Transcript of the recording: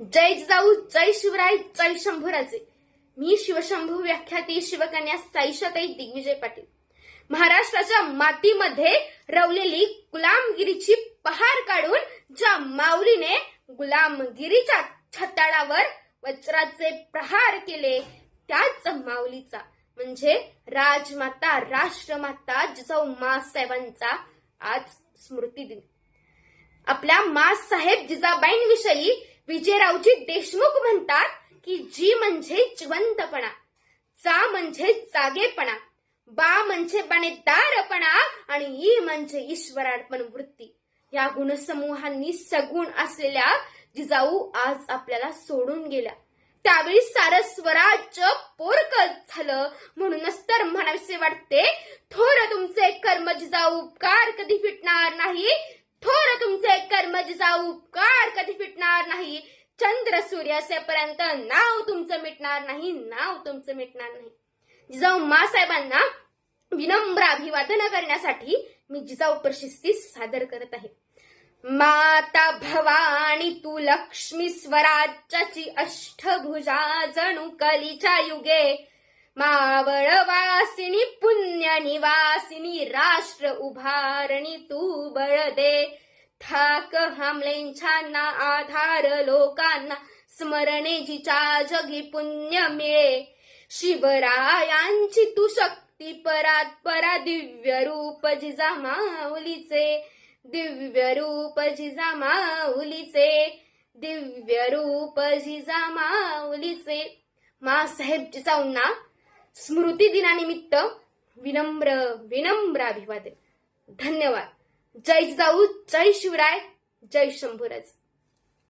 जय जिजाऊ जय शिवराय जय शंभूराजे. मी शिवशंभू व्याख्याती शिवकन्या साईशाताई दिग्विजय पाटील. महाराष्ट्राच्या मातीमध्ये रवलेली गुलामगिरीची पहार काढून ज्या माऊलीने गुलामगिरीच्या छताळावर वज्राचे प्रहार केले त्याच माऊलीचा. म्हणजे राजमाता राष्ट्रमाता जिजाऊ मासाहेबांचा आज स्मृती दिन आपल्या मासाहेब जिजाबाईंविषयी विजयरावजी देशमुख म्हणतात की जी म्हणजे जिवंतपणा चा म्हणजे जागेपणा बा म्हणजे बणेदारपणा आणि ई म्हणजे ईश्वरार्पण वृत्ती. या गुणसमूहांनी सगुण असलेल्या जिजाऊ आज आपल्याला सोडून गेल्या. त्यावेळी सारं स्वराज्य पोरक झालं म्हणूनच तर म्हणावेसे वाटते थोर तुमचे कर्म जिजाऊ उपकार कधी फिटणार नाही? थोर तुमचे कर्म जिजाऊ उपकार कधी फिटणार नाही? चंद्र सूर्य असेपर्यंत नाव तुमचं मिटणार नाही नाव तुमचं मिटणार नाही. जिजाऊ मासाहेबांना विनम्र अभिवादन करण्यासाठी मी जिजाऊ प्रशिस्ती सादर करत आहे. माता भवानी तू लक्ष्मी स्वराज्याची अष्टभुजा जणू कलीच्या युगे मावळवासिनी पुण्य निवासिनी राष्ट्र उभारणी तू बळ दे थाक हमलेंछांना आधार लोकांना स्मरणे जिच्या जगी पुण्य मिळे. शिवरायांची तू शक्ती परात परा दिव्य रूप जिजा माऊलीचे. दिव्य रूप जिजा माऊलीचे. दिव्य रूप जिजा माऊलीचे. मासाहेब जिजाऊंना स्मृती दिनानिमित्त विनम्र विनम्र अभिवादन धन्यवाद. जय जाऊ जय शिवराय जय शंभूराज.